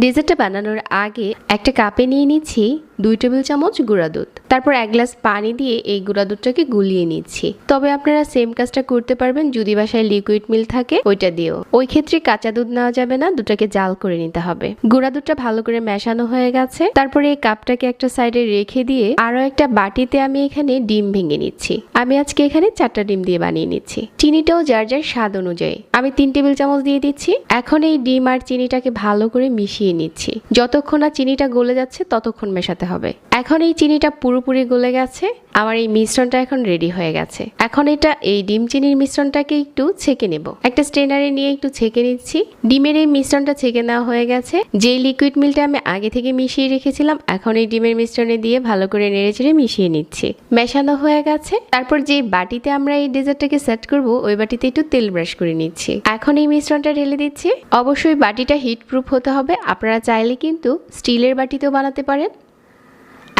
ডেজার্টটা বানানোর আগে একটা কাপে নিয়ে নিচ্ছি। দুই টেবিল চামচ গুঁড়া দুধ। তারপর এক গ্লাস পানি দিয়ে এই গুঁড়া দুধটাকে গুলিয়ে নিচ্ছি। তবে আপনারা সেম কাজটা করতে পারবেন যদি বাসায় লিকুইড মিল থাকে, ওইটা দিয়েও। ওই ক্ষেত্রে কাঁচা দুধ নেওয়া যাবে না দুধটাকে জাল করে নিতে হবে। গুঁড়া দুধটা ভালো করে মেশানো হয়ে গেছে। তারপরে এই কাপটাকে একটা সাইডে রেখে দিয়ে আরও একটা বাটিতে আমি এখানে ডিম ভেঙে নিচ্ছি। আমি আজকে এখানে চারটা ডিম দিয়ে বানিয়ে নিচ্ছি। চিনিটাও যার যার স্বাদ অনুযায়ী। আমি তিন টেবিল চামচ দিয়ে দিচ্ছি। এখন এই ডিম আর চিনিটাকে ভালো করে মিশিয়ে নিচ্ছি। যতক্ষণ না চিনিটা গলে যাচ্ছে, ততক্ষণ মেশাতে হবে। এখন এই চিনিটা পুরোপুরি গলে গেছে। আমার এই মিশ্রণটা এখন রেডি হয়ে গেছে। এখন এটা এই ডিম চিনির মিশ্রণটাকে একটু ছেঁকে নেব। একটা স্ট্রেনারে নিয়ে একটু ছেঁকে নিচ্ছি। ডিমের এই মিশ্রণটা ছেঁকে নেওয়া হয়ে গেছে। যে লিকুইড মিলটা আমি আগে থেকে মিশিয়ে রেখেছিলাম, এখন এই ডিমের মিশ্রণে দিয়ে ভালো করে নেড়েচেড়ে মিশিয়ে নিচ্ছি। মেশানো হয়ে গেছে। তারপর যে বাটিতে আমরা এই ডেজার্টটাকে সেট করব, ওই বাটিতে একটু তেল ব্রাশ করে নিচ্ছি। এখন এই মিশ্রণটা ঢেলে দিচ্ছি। অবশ্যই বাটিটা হিট প্রুফ হতে হবে। আপনারা চাইলে কিন্তু স্টিলের বাটিতেও বানাতে পারেন।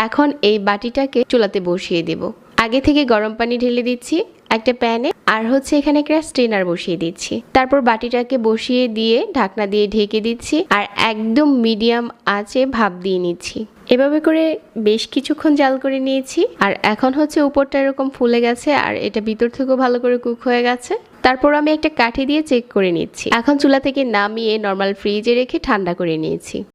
এখন এই বাটিটাকে চুলাতে বসিয়ে দেব। আগে থেকে গরম পানি ঢেলে দিচ্ছি একটা প্যানে, আর হচ্ছে এখানে একটা স্ট্রেনার বসিয়ে দিচ্ছি। তারপর বাটিটাকে বসিয়ে দিয়ে ঢাকনা দিয়ে ঢেকে দিচ্ছি, আর একদম মিডিয়াম আঁচে ভাপ দিয়ে নিচ্ছি। এভাবে করে বেশ কিছুক্ষণ জাল করে নিয়েছি, আর এখন হচ্ছে উপরটা এরকম ফুলে গেছে, আর এটা ভিতর থেকেও ভালো করে কুক হয়ে গেছে। তারপর আমি একটা কাঠি দিয়ে চেক করে নিচ্ছি। এখন চুলা থেকে নামিয়ে নর্মাল ফ্রিজে রেখে ঠান্ডা করে নিয়েছি।